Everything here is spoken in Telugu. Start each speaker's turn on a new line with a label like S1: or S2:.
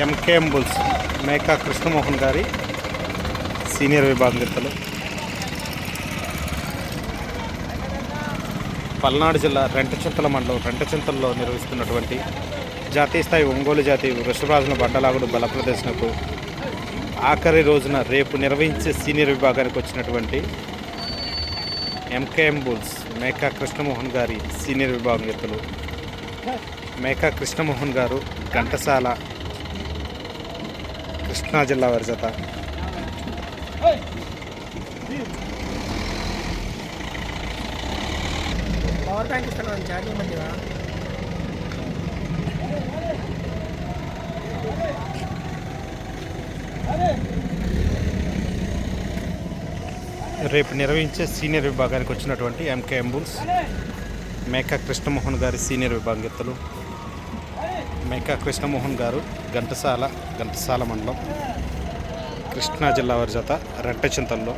S1: ఎంకేఎం బుల్స్ మేకా కృష్ణమోహన్ గారి సీనియర్ విభాగం పల్నాడు జిల్లా రెంటచింతల మండలం రెంటచింతల్లో నిర్వహిస్తున్నటువంటి జాతీయ స్థాయి ఒంగోలు జాతి వృషభరాజుల బండలాగుడు బల ప్రదర్శనకు ఆఖరి రోజున రేపు నిర్వహించే సీనియర్ విభాగానికి వచ్చినటువంటి ఎంకేఎం బుల్స్ మేకా కృష్ణమోహన్ గారి సీనియర్ విభాగం ఎత్తులు మేకా కృష్ణమోహన్ గారు ఘంటసాల కృష్ణా జిల్లా వారి
S2: మంచిగా
S1: రేపు నిర్వహించే సీనియర్ విభాగానికి వచ్చినటువంటి ఎంకే అంబుల్స్ మేకా కృష్ణమోహన్ గారి సీనియర్ విభాగం మేకా కృష్ణమోహన్ గారు ఘంటసాల ఘంటసాల మండలం కృష్ణా జిల్లా వారి జత రెట్టచింతల్లో.